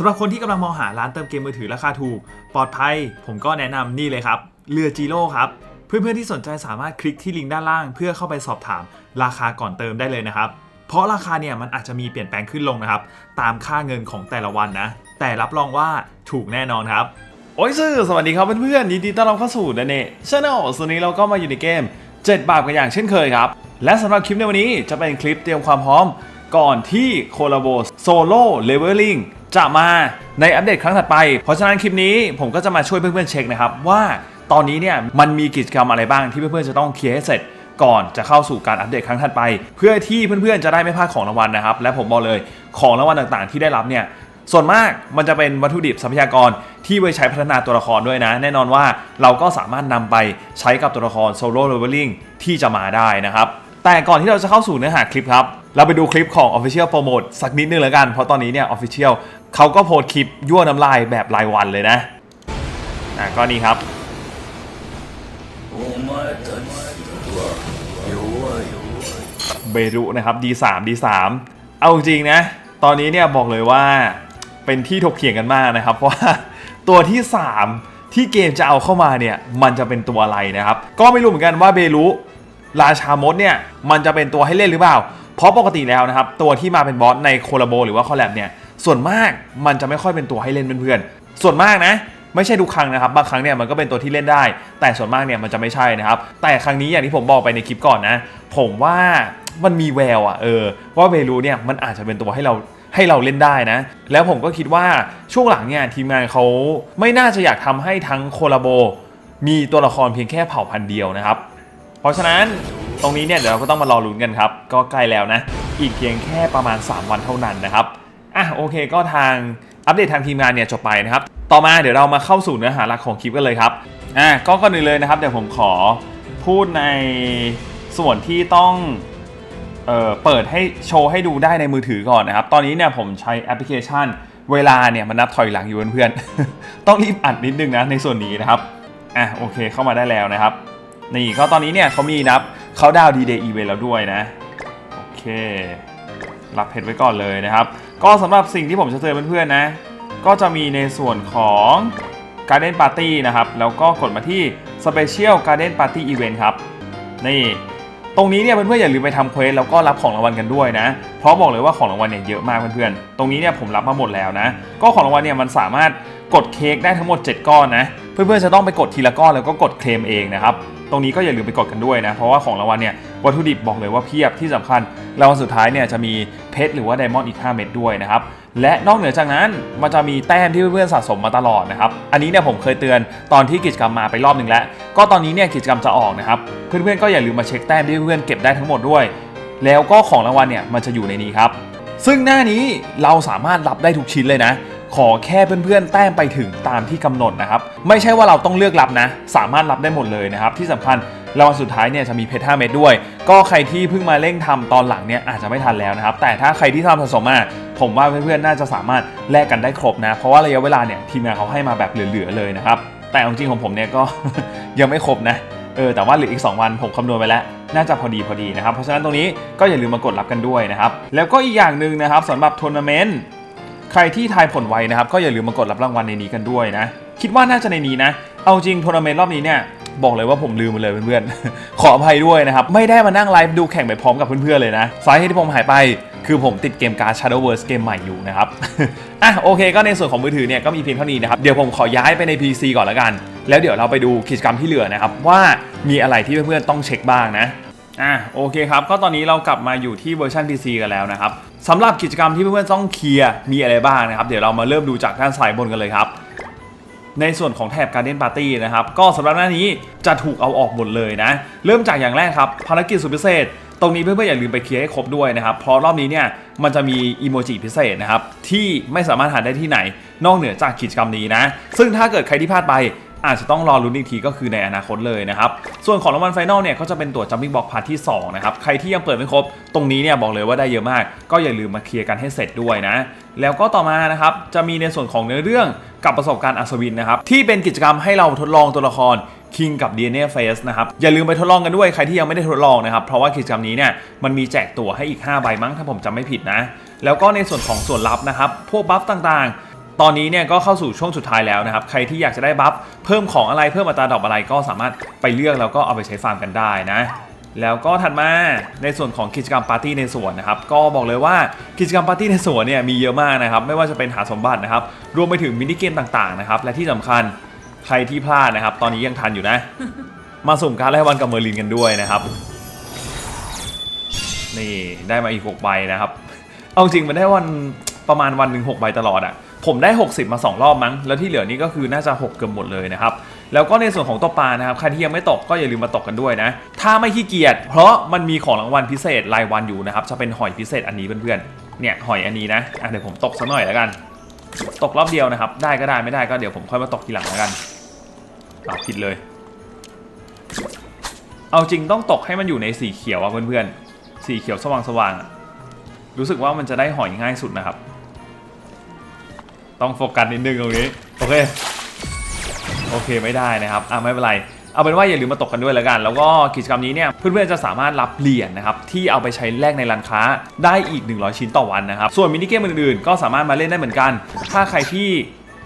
สำหรับคนที่กำลังมองหาร้านเติมเกมมือถือราคาถูก ปลอดภัย ผมก็แนะนำนี่เลยครับ เรือจีโร่ครับ เพื่อนๆที่สนใจสามารถคลิกที่ลิงก์ด้านล่าง เพื่อเข้าไปสอบถามราคาก่อนเติมได้เลยนะครับ เพราะราคาเนี่ยมันอาจจะมีเปลี่ยนแปลงขึ้นลงนะครับ ตามค่าเงินของแต่ละวันนะ แต่รับรองว่าถูกแน่นอนครับ โอ้ยซื่อสวัสดีครับเพื่อนๆยินดีต้อนรับเข้าสู่ดนเน่ชาแนลส่วนนี้เราก็มาอยู่ในเกม 7 บาทกันอย่างเช่นเคยครับ และสำหรับคลิปในวันนี้จะเป็นคลิปเตรียมความพร้อม ก่อนที่โคลาโบโซโล่เลเวลลิ่ง จะมาในอัปเดตครั้งถัดไป เพราะฉะนั้นคลิปนี้ผมก็จะมาช่วยเพื่อนๆเช็คนะครับว่าตอนนี้เนี่ยมันมีกิจกรรมอะไรบ้างที่เพื่อนๆจะต้องเคลียร์ให้เสร็จก่อนจะเข้าสู่การอัปเดตครั้งถัดไป เพื่อที่เพื่อนๆจะได้ไม่พลาดของรางวัลนะครับ และผมบอกเลยของรางวัลต่างๆ ที่ได้รับเนี่ยส่วนมากมันจะเป็นวัตถุดิบทรัพยากรที่ไว้ใช้พัฒนาตัวละครด้วยนะ แน่นอนว่าเราก็สามารถนำไปใช้กับตัวละครโซโล่เลเวลลิ่งที่จะมาได้นะครับ แต่ก่อนที่เราจะเข้าสู่เนื้อหาคลิปครับ เราไปดูคลิปของ Official Promote สักนิดนึงแล้วกัน เพราะตอนนี้เนี่ย Official เขาก็โพสต์คลิปยั่วน้ำลายแบบรายวันเลยนะอะก็นี่ครับ เบรุนะครับ D3 D3 เอาจริงนะ ตอนนี้เนี่ยบอกเลยว่าเป็นที่ถกเถียงกันมากนะครับ เพราะว่าตัวที่ 3 ที่เกมจะเอาเข้ามาเนี่ย มันจะเป็นตัวอะไรนะครับ ก็ไม่รู้เหมือนกันว่าเบรุราชามดเนี่ย มันจะเป็นตัวให้เล่นหรือเปล่า เพราะปกติแล้วนะครับ ตัวที่มาเป็นบอสในโคลาโบหรือว่าคอลแลบเนี่ยส่วนมากมันจะไม่ค่อยเป็นตัวให้เล่นเพื่อนๆส่วนมากนะไม่ใช่ทุกครั้งนะครับ บางครั้งเนี่ยมันก็เป็นตัวที่เล่นได้ แต่ส่วนมากเนี่ยมันจะไม่ใช่นะครับ แต่ครั้งนี้อย่างที่ผมบอกไปในคลิปก่อนนะ ผมว่ามันมีแววอะเออว่าเวลูเนี่ยมันอาจจะเป็นตัวให้เราให้เราเล่นได้นะ แล้วผมก็คิดว่าช่วงหลังเนี่ยทีมงานเขาไม่น่าจะอยากทำให้ทั้งโคลาโบ มีตัวละครเพียงแค่เผ่าพันธุ์เดียวนะครับ เพราะฉะนั้น ตรงนี้เนี่ยเดี๋ยวเราก็ต้องมารอลุ้นกันครับ ก็ใกล้แล้วนะ อีกเพียงแค่ประมาณ 3 วันเท่านั้นนะครับอะโอเคก็ทางอัปเดตทางทีมงานเนี่ยจบไปนะครับ ต่อมาเดี๋ยวเรามาเข้าสู่เนื้อหาหลักของคลิปกันเลยครับอะก็ก่อนอื่นเลยนะครับเดี๋ยวผมขอพูดในส่วนที่ต้องเอ่อเปิดให้โชว์ให้ดูได้ในมือถือก่อนนะครับ ตอนนี้เนี่ยผมใช้แอปพลิเคชัน เวลาเนี่ยมันนับถอยหลังอยู่เพื่อนๆ ต้องรีบอัดนิดนึงนะในส่วนนี้นะครับ อะโอเคเข้ามาได้แล้วนะครับ นี่ก็ตอนนี้เนี่ยเขามีนับเขาดาวดีเดย์อีเวนต์แล้วด้วยนะ โอเค รับเพจไว้ก่อนเลยนะครับ ก็สำหรับสิ่งที่ผมจะเตือนเพื่อนๆนะ ก็จะมีในส่วนของ Garden Party นะครับ แล้วก็กดมาที่ Special Garden Party Event ครับ นี่ตรงนี้เนี่ยเพื่อนๆอย่าลืมไปทำเควสแล้วก็รับของรางวัลกันด้วยนะ เพราะบอกเลยว่าของรางวัลเนี่ยเยอะมากเพื่อนๆ ตรงนี้เนี่ยผมรับมาหมดแล้วนะ ก็ของรางวัลเนี่ยมันสามารถกดเค้กได้ทั้งหมด 7 ก้อนนะ เพื่อนๆจะต้องไปกดทีละก้อนแล้วก็กดเคลมเองนะครับ ตรงนี้ก็อย่าลืมไปกดกันด้วยนะ เพราะว่าของรางวัลเนี่ยวัตถุดิบบอกเลยว่าเพียบที่สำคัญรางวัลสุดท้ายเนี่ยจะมีเพชรหรือว่าไดมอนด์อีก 5 เม็ดด้วยนะครับและนอกเหนือจากนั้นมันจะมีแต้มที่เพื่อนๆสะสมมาตลอดนะครับ อันนี้เนี่ยผมเคยเตือนตอนที่กิจกรรมมาไปรอบหนึ่งแล้ว ก็ตอนนี้เนี่ยกิจกรรมจะออกนะครับ เพื่อนๆก็อย่าลืมมาเช็คแต้มที่เพื่อนๆเก็บได้ทั้งหมดด้วย แล้วก็ของรางวัลเนี่ยมันจะอยู่ในนี้ครับ ซึ่งหน้านี้เราสามารถรับได้ทุกชิ้นเลยนะ ขอแค่เพื่อนๆ แต้มไปถึงตามที่กำหนดนะครับ ไม่ใช่ว่าเราต้องเลือกรับนะ สามารถรับได้หมดเลยนะครับ ที่สำคัญรางวัลสุดท้ายเนี่ยจะมีเพชร5เม็ดด้วย ก็ใครที่เพิ่งมาเร่งทำตอนหลังเนี่ยอาจจะไม่ทันแล้วนะครับ แต่ถ้าใครที่ทำสะสมมาผมว่าเพื่อนๆ น่าจะสามารถแลกกันได้ครบนะ เพราะว่าระยะเวลาเนี่ยทีมงานเขาให้มาแบบเหลือๆเลยนะครับ แต่เอาจริงของผมเนี่ยก็ยังไม่ครบนะเออแต่ว่าเหลืออีก 2 วันผมคำนวณไปแล้ว น่าจะพอดีพอดีนะครับ เพราะฉะนั้นตรงนี้ก็อย่าลืมมากดรับกันด้วยนะครับ แล้วก็อีกอย่างหนึ่งนะครับสำหรับทัวร์นาเมนต์ ใครที่ทายผลไวนะครับ ก็อย่าลืมมากดรับรางวัลในนี้กันด้วยนะ คิดว่าน่าจะในนี้นะ เอาจริงทัวร์นาเมนต์รอบนี้เนี่ยบอกเลยว่าผมลืมไปเลยเพื่อนๆ ขออภัยด้วยนะครับ ไม่ได้มานั่งไลฟ์ดูแข่งไปพร้อมกับเพื่อนๆเลยนะ สาเหตุที่ผมหายไป คือผมติดเกมการ์ด Shadowverse เกมใหม่อยู่นะครับ อะโอเคก็ในส่วนของมือถือเนี่ยก็มีเพียงเท่านี้นะครับ เดี๋ยวผมขอย้ายไปใน PC ก่อนละกัน แล้วเดี๋ยวเราไปดูกิจกรรมที่เหลือนะครับว่ามีอะไรที่เพื่อนๆต้องเช็คบ้างนะ อะโอเคครับ ก็ตอนนี้เรากลับมาอยู่ที่เวอร์ชัน PC กันแล้วนะครับสำหรับกิจกรรมที่เพื่อนๆต้องเคลียร์มีอะไรบ้างนะครับ เดี๋ยวเรามาเริ่มดูจากด้านซ้ายบนกันเลยครับ ในส่วนของแถบ Garden Party นะครับ ก็สำหรับหน้านี้จะถูกเอาออกหมดเลยนะ เริ่มจากอย่างแรกครับ ภารกิจสุดพิเศษ ตรงนี้เพื่อนๆอย่าลืมไปเคลียร์ให้ครบด้วยนะครับ เพราะรอบนี้เนี่ยมันจะมีอีโมจิพิเศษนะครับที่ไม่สามารถหาได้ที่ไหน นอกเหนือจากกิจกรรมนี้นะ ซึ่งถ้าเกิดใครที่พลาดไป อาจจะต้องรอลุ้นอีกทีก็คือในอนาคตเลยนะครับส่วนของรางวัลไฟนอลเนี่ยก็จะเป็นตัว Jumping Box พาร์ทที่2นะครับใครที่ยังเปิดไม่ครบ ตรงนี้เนี่ยบอกเลยว่าได้เยอะมาก ก็อย่าลืมมาเคลียร์กันให้เสร็จด้วยนะแล้วก็ต่อมานะครับจะมีในส่วนของเนื้อเรื่องกับประสบการณ์อัศวินนะครับที่เป็นกิจกรรมให้เราทดลองตัวละครคิงกับ DNA Face นะครับอย่าลืมไปทดลองกันด้วยใครที่ยังไม่ได้ทดลองนะครับเพราะว่ากิจกรรมนี้เนี่ยมันมีแจกตั๋วให้อีก 5 ใบมั้งถ้าผมจำไม่ผิดนะ แล้วก็ในส่วนของส่วนลับนะครับพวกบัฟต่างๆ ตอนนี้เนี่ยก็เข้าสู่ช่วงสุดท้ายแล้วนะครับ ใครที่อยากจะได้บัฟเพิ่มของอะไรเพิ่มอัตราดอกอะไรก็สามารถไปเลือกแล้วก็เอาไปใช้ฟาร์มกันได้นะแล้วก็ถัดมาในส่วนของกิจกรรมปาร์ตี้ในสวนนะครับก็บอกเลยว่ากิจกรรมปาร์ตี้ในสวนเนี่ยมีเยอะมากนะครับไม่ว่าจะเป็นหาสมบัตินะครับรวมไปถึงมินิเกมต่างๆนะครับและที่สำคัญใครที่พลาดนะครับ ตอนนี้ยังทันอยู่นะ มาสุ่มการดไล่วันกับเมอร์ลินกันด้วยนะครับ นี่ได้มาอีก6ใบนะครับ เอาจริงมันได้วันประมาณวันหนึ่ง6ใบตลอดอะ่ะ ผมได้ 60 มา 2 รอบมั้ง แล้วที่เหลือนี่ก็คือน่าจะ 6 เกือบหมดเลยนะครับ แล้วก็ในส่วนของตกปลานะครับ ใครที่ยังไม่ตกก็อย่าลืมมาตกกันด้วยนะ ถ้าไม่ขี้เกียจ เพราะมันมีของรางวัลพิเศษรายวันอยู่นะครับ จะเป็นหอยพิเศษอันนี้เพื่อนๆ เนี่ยหอยอันนี้นะอะเดี๋ยวผมตกสักหน่อยแล้วกัน ตกรอบเดียวนะครับ ได้ก็ได้ไม่ได้ก็เดี๋ยวผมค่อยมาตกทีหลังแล้วกันอะผิดเลย เอาจริงต้องตกให้มันอยู่ในสีเขียวอะเพื่อนๆ สีเขียวสว่างๆ รู้สึกว่ามันจะได้หอยง่ายสุดนะครับ ต้องโฟกัสนิดนึงตรงนี้ โอเค โอเคไม่ได้นะครับ อะไม่เป็นไร เอาเป็นว่าอย่าลืมมาตกกันด้วยแล้วกัน แล้วก็กิจกรรมนี้เนี่ยเพื่อนๆจะสามารถรับเหรียญนะครับที่เอาไปใช้แลกในร้านค้าได้อีก 100 ชิ้นต่อวันนะครับ ส่วนมินิเกมอื่นๆ ก็สามารถมาเล่นได้เหมือนกัน ถ้าใครที่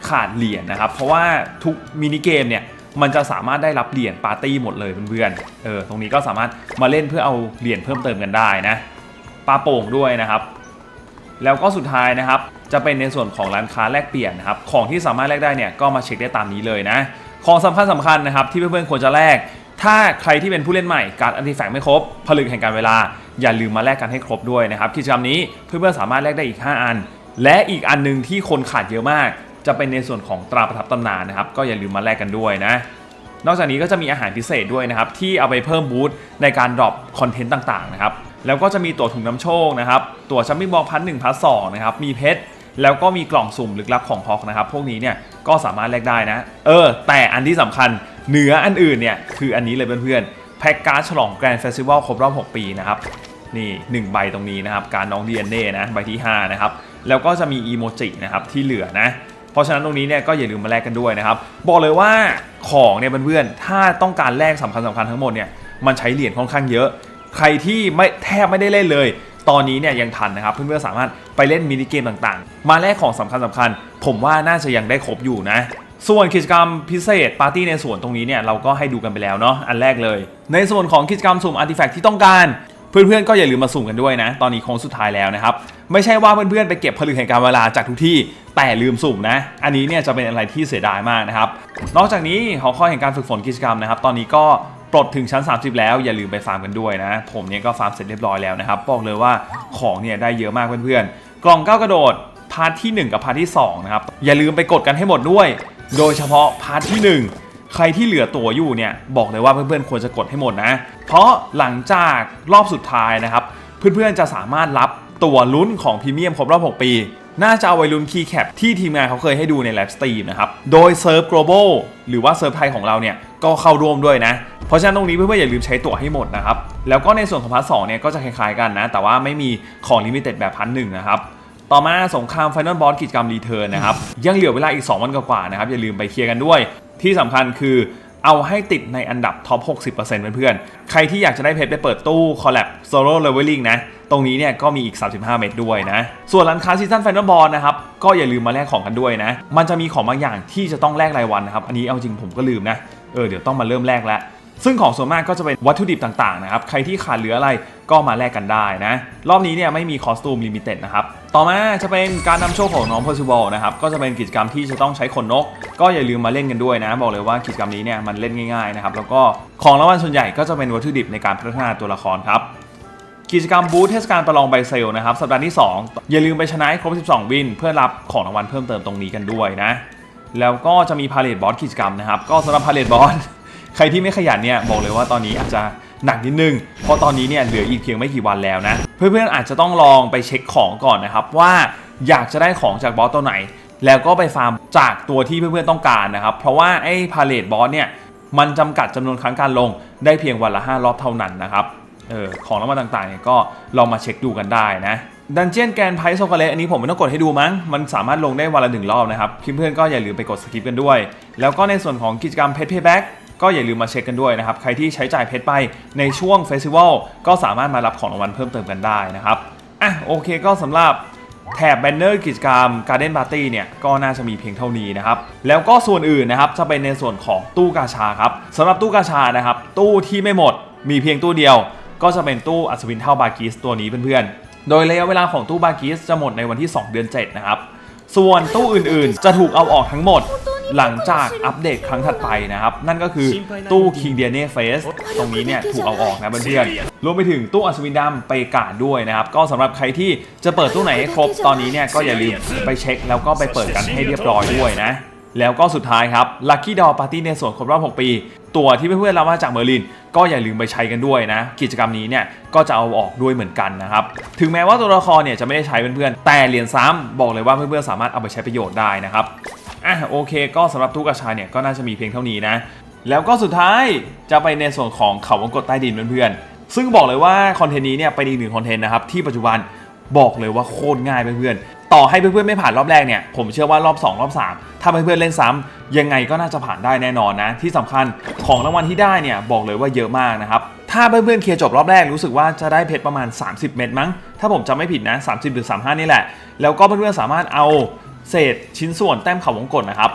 ขาดเหรียญนะครับ เพราะว่าทุกมินิเกมเนี่ยมันจะสามารถได้รับเหรียญปาร์ตี้หมดเลยเพื่อนๆ เออตรงนี้ก็สามารถมาเล่นเพื่อเอาเหรียญเพิ่มเติมกันได้นะปลาโป่งด้วยนะครับ แล้วก็สุดท้ายนะครับ จะเป็นในส่วนของร้านค้าแลกเปลี่ยนนะครับของที่สามารถแลกได้เนี่ยก็มาเช็คได้ตามนี้เลยนะ ของสำคัญสำคัญนะครับที่เพื่อนๆควรจะแลกถ้าใครที่เป็นผู้เล่นใหม่การอันติแฟกไม่ครบ ผลึกแห่งการเวลา อย่าลืมมาแลกกันให้ครบด้วยนะครับกิจกรรมนี้เพื่อนๆสามารถแลกได้อีก 5 อัน และอีกอันหนึงที่คนขาดเยอะมาก จะเป็นในส่วนของตราประทับตำนานนะครับก็อย่าลืมมาแลกกันด้วยนะนอกจากนี้ก็จะมีอาหารพิเศษด้วยนะครับที่เอาไปเพิ่มบูสต์ในการดรอปคอนเทนต์ต่างๆนะครับแล้วก็จะมีตั๋วถุงน้ำโชคนะครับตั๋วชัมมิ่งบอลพันหนึ่งพันสองนะครับมีเพชร แล้วก็มีกล่องสุ่มลึกลับของฮอกนะครับ พวกนี้เนี่ยก็สามารถแลกได้นะ เออ แต่อันที่สำคัญเหนืออันอื่นเนี่ยคืออันนี้เลยเพื่อนๆแพ็กการ์ดฉลองแกรนด์เฟสติวัลครบรอบ 6 ปีนะครับนี่1ใบตรงนี้นะครับ การน้อง DNA นะใบที่ 5 นะครับ แล้วก็จะมีอีโมจินะครับที่เหลือนะ เพราะฉะนั้นตรงนี้เนี่ยก็อย่าลืมมาแลกกันด้วยนะครับ บอกเลยว่าของเนี่ยเพื่อนๆถ้าต้องการแลกสำคัญสำคัญทั้งหมดเนี่ยมันใช้เหรียญค่อนข้างเยอะ ใครที่ไม่แทบไม่ได้เล่นเลย ตอนนี้เนี่ยยังทันนะครับ เพื่อนๆสามารถไปเล่นมินิเกมต่างๆ มาแลกของสำคัญสำคัญๆผมว่าน่าจะยังได้ครบอยู่นะ ส่วนกิจกรรมพิเศษปาร์ตี้ในสวนตรงนี้เนี่ยเราก็ให้ดูกันไปแล้วเนาะอันแรกเลย ในส่วนของกิจกรรมสุ่มอาร์ติแฟกต์ที่ต้องการเพื่อนๆก็อย่าลืมมาสุ่มกันด้วยนะ ตอนนี้โค้งสุดท้ายแล้วนะครับ ไม่ใช่ว่าเพื่อนๆไปเก็บผลึกแห่งการเวลาจากทุกที่แต่ลืมสุ่มนะ อันนี้เนี่ยจะเป็นอะไรที่เสียดายมากนะครับ นอกจากนี้หอคอยแห่งการฝึกฝนกิจกรรมนะครับ ตอนนี้ก็ ปลดถึงชั้น 30 แล้วอย่าลืมไปฟาร์มกันด้วยนะ ผมเนี่ยก็ฟาร์มเสร็จเรียบร้อยแล้วนะครับบอกเลยว่าของเนี่ยได้เยอะมากเพื่อนๆ กล่องก้าวกระโดดพาร์ทที่ 1 กับพาร์ทที่2นะครับอย่าลืมไปกดกันให้หมดด้วย โดยเฉพาะพาร์ทที่ 1 ใครที่เหลือตัวอยู่เนี่ยบอกเลยว่าเพื่อนๆควรจะกดให้หมดนะ เพราะหลังจากรอบสุดท้ายนะครับเพื่อนๆจะสามารถรับตัวลุ้นของพรีเมียมครบรอบ 6 ปี น่าจะเอาไว้ลุ้นคีย์แคปที่ทีมงานเขาเคยให้ดูในไลฟ์สตรีมนะครับ โดยเซิร์ฟ global หรือว่าเซิร์ฟไทยของเราเนี่ยก็เข้าร่วมด้วยนะ เพราะฉะนั้นตรงนี้เพื่อนๆอย่าลืมใช้ตั๋วให้หมดนะครับ แล้วก็ในส่วนของพาร์ทสเนี่ยก็จะคล้ายๆกันนะ แต่ว่าไม่มีของลิมิเต็ดแบบพันหนึ่งนะครับต่อมาสงคราม Final Boss กิจกรรมรีเทิร์นนะครับยังเหลือเวลาอีก 2 วันกว่าๆนะครับอย่าลืมไปเคลียร์กันด้วย ที่สำคัญคือ เอาให้ติดในอันดับท็อป 60%เพื่อนๆ ใครที่อยากจะได้เพชรไปเปิดตู้คอลแล็บโซโล่เลเวลลิงนะ ตรงนี้เนี่ยก็มีอีก 35 เม็ดด้วยนะ ส่วนร้านค้าซีซั่นแฟนบอลนะครับ ก็อย่าลืมมาแลกของกันด้วยนะ มันจะมีของบางอย่างที่จะต้องแลกรายวันนะครับ อันนี้เอาจริงผมก็ลืมนะ เออเดี๋ยวต้องมาเริ่มแลกแล้ว ซึ่งของส่วนมากก็จะเป็นวัตถุดิบต่างๆนะครับ ใครที่ขาดเหลืออะไรก็มาแลกกันได้นะ รอบนี้เนี่ยไม่มีคอสตูมลิมิเต็ดนะครับ ต่อมาจะเป็นการนำโชคของน้องพอร์ซิบอลนะครับ ก็จะเป็นกิจกรรมที่จะต้องใช้ขนนก ก็อย่าลืมมาเล่นกันด้วยนะ บอกเลยว่ากิจกรรมนี้เนี่ยมันเล่นง่ายๆนะครับ แล้วก็ของรางวัลส่วนใหญ่ก็จะเป็นวัตถุดิบในการพัฒนาตัวละครครับกิจกรรมบูธเทศกาลประลองใบเซลนะครับสัปดาห์ที่ 2 อย่าลืมไปชนะให้ครบ 12 วิน เพื่อรับของรางวัลเพิ่มเติมตรงนี้กันด้วยนะ แล้วก็จะมีพาเลทบอสกิจกรรมนะครับ ก็สำหรับพาเลทบอส ใครที่ไม่ขยันเนี่ยบอกเลยว่าตอนนี้อาจจะหนักนิดนึง เพราะตอนนี้เนี่ยเหลืออีกเพียงไม่กี่วันแล้วนะ เพื่อนๆอาจจะต้องลองไปเช็คของก่อนนะครับว่าอยากจะได้ของจากบอสตัวไหน แล้วก็ไปฟาร์มจากตัวที่เพื่อนๆต้องการนะครับ เพราะว่าไอ้พาเลทบอสเนี่ยมันจำกัดจำนวนครั้งการลงได้เพียงวันละ 5 รอบเท่านั้นนะครับเออของรางวัลต่างๆเนี่ยก็ลองมาเช็คดูกันได้นะดันเจียนแกนไพซ์โซกาเลอันนี้ผมไม่ต้องกดให้ดูมั้ง มันสามารถลงได้วันละหนึ่งรอบนะครับเพื่อนๆก็อย่าลืมไปกดสกิปกันด้วย แล้วก็ในส่วนของกิจกรรมเพจเพย์แบ็ก ก็อย่าลืมมาเช็คกันด้วยนะครับ ใครที่ใช้จ่ายเพชรไปในช่วงเฟสติวัลก็สามารถมารับของรางวัลเพิ่มเติมกันได้นะครับอะโอเคก็สำหรับแถบแบนเนอร์กิจกรรม Garden Party เนี่ยก็น่าจะมีเพียงเท่านี้นะครับ แล้วก็ส่วนอื่นนะครับจะเป็นในส่วนของตู้กาชาครับสำหรับตู้กาชานะครับ ตู้ที่ไม่หมดมีเพียงตู้เดียว ก็จะเป็นตู้อัศวินเท่าบากิสตัวนี้เพื่อนๆ โดยระยะเวลาของตู้บากิสจะหมดในวันที่ 2 เดือน 7 นะครับ ส่วนตู้อื่นๆ จะถูกเอาออกทั้งหมด หลังจากอัปเดตครั้งถัดไปนะครับ นั่นก็คือตู้ King d i a n e Face ตรงนี้เนี่ยถูกเอาออกนะเพื่อนๆรวมไปถึงตู้อัศวินดำไปกาดด้วยนะครับ ก็สำหรับใครที่จะเปิดตู้ไหนให้ครบตอนนี้เนี่ยก็อย่าลืมไปเช็ค แล้วก็ไปเปิดกันให้เรียบร้อยด้วยนะแล้วก็สุดท้ายครับ Lucky Doll Party ในส่วนครบรอบ 6 ปี ตัวที่เพื่อนๆเรามาจากเมอร์ลิน ก็อย่าลืมไปใช้กันด้วยนะ กิจกรรมนี้เนี่ยก็จะเอาออกด้วยเหมือนกันนะครับ ถึงแม้ว่าตัวละครเนี่ยจะไม่ได้ใช้เพื่อนๆ แต่เหรียญซ้ำบอกเลยว่าเพื่อนๆสามารถเอาไปใช้ประโยชน์ได้นะครับ อะโอเค ก็สำหรับตู้กระชายเนี่ยก็น่าจะมีเพียงเท่านี้นะ แล้วก็สุดท้ายจะไปในส่วนของเขาวงกตใต้ดินเพื่อนๆ ซึ่งบอกเลยว่าคอนเทนต์นี้เนี่ยเป็นอีกหนึ่งคอนเทนต์นะครับที่ปัจจุบันบอกเลยว่าโคตรง่ายเพื่อนๆ ต่อให้เพื่อนๆไม่ผ่านรอบแรกเนี่ยผมเชื่อว่ารอบ 2 รอบ 3 ถ้าเพื่อนๆเล่นซ้ำยังไงก็น่าจะผ่านได้แน่นอนนะ ที่สำคัญของรางวัลที่ได้เนี่ยบอกเลยว่าเยอะมากนะครับถ้าเพื่อนๆเคลียร์จบรอบแรกรู้สึกว่าจะได้เพชรประมาณ 30 เม็ดมั้ง ถ้าผมจำไม่ผิดนะ 30 หรือ 35 นี่แหละ แล้วก็เพื่อนๆสามารถเอาเศษชิ้นส่วนแต้มเขาวงกตนะครับ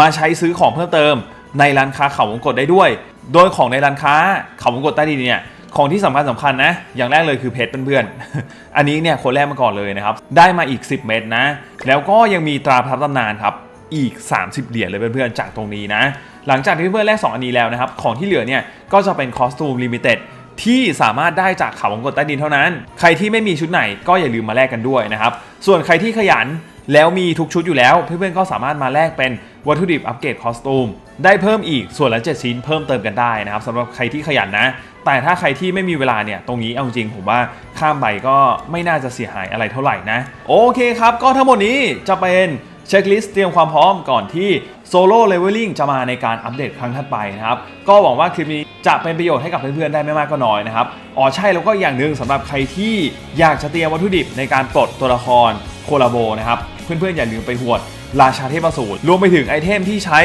มาใช้ซื้อของเพิ่มเติมในร้านค้าเขาวงกตได้ด้วย โดยของในร้านค้าเขาวงกตใต้ดินเนี่ย ของที่สำคัญสำคัญนะ อย่างแรกเลยคือเพชรเพื่อนๆ อันนี้เนี่ยคนแรกมาก่อนเลยนะครับ ได้มาอีก 10 เม็ดนะ แล้วก็ยังมีตราพับตำนานครับ อีก 30 เหรียญเลยเพื่อนๆ จากตรงนี้นะ หลังจากที่เพื่อนๆแลก2อันนี้แล้วนะครับ ของที่เหลือเนี่ยก็จะเป็นคอสตูมลิมิเต็ดที่สามารถได้จากเขาวงกตใต้ดินเท่านั้น ใครที่ไม่มีชุดไหนก็อย่าลืมมาแลกกันด้วยนะครับ ส่วนใครที่ขยันแล้วมีทุกชุดอยู่แล้ว เพื่อนๆก็สามารถมาแลกเป็นวัตถุดิบอัปเกรดคอสตูม ได้เพิ่มอีกส่วนละ 7 ชิ้นเพิ่มเติมกันได้นะครับสำหรับใครที่ขยันนะ แต่ถ้าใครที่ไม่มีเวลาเนี่ยตรงนี้เอาจริงผมว่าข้ามไปก็ไม่น่าจะเสียหายอะไรเท่าไหร่นะ โอเคครับ ก็ทั้งหมดนี้จะเป็นเช็คลิสต์เตรียมความพร้อมก่อนที่โซโล่เลเวลลิ่งจะมาในการอัปเดตครั้งถัดไปนะครับ ก็หวังว่าคลิปนี้จะเป็นประโยชน์ให้กับเพื่อนๆได้ไม่มากก็น้อยนะครับ อ๋อใช่แล้วก็อย่างหนึ่งสำหรับใครที่อยากจะเตรียมวัตถุดิบในการปลดตัวละครโคลาโบนะครับ เพื่อนๆอย่าลืมไปหวดราชาเทพสูตรรวมไปถึงไอเทมที่ใช้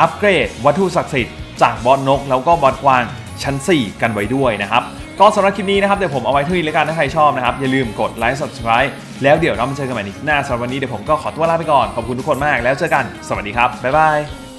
อัปเกรด วัตถุศักดิ์สิทธิ์จากบอสนก แล้วก็บอสกวางชั้น 4 กันไว้ด้วยนะครับก็สำหรับคลิปนี้นะครับเดี๋ยวผมเอาไว้เท่านี้แล้วกันถ้าใครชอบนะครับ อย่าลืมกดไลค์ subscribe แล้วเดี๋ยวเรามาเจอกันใหม่ในคลิปหน้าสำหรับวันนี้เดี๋ยวผมก็ขอตัวลาไปก่อน ขอบคุณทุกคนมากแล้วเจอกัน สวัสดีครับ บ๊ายบาย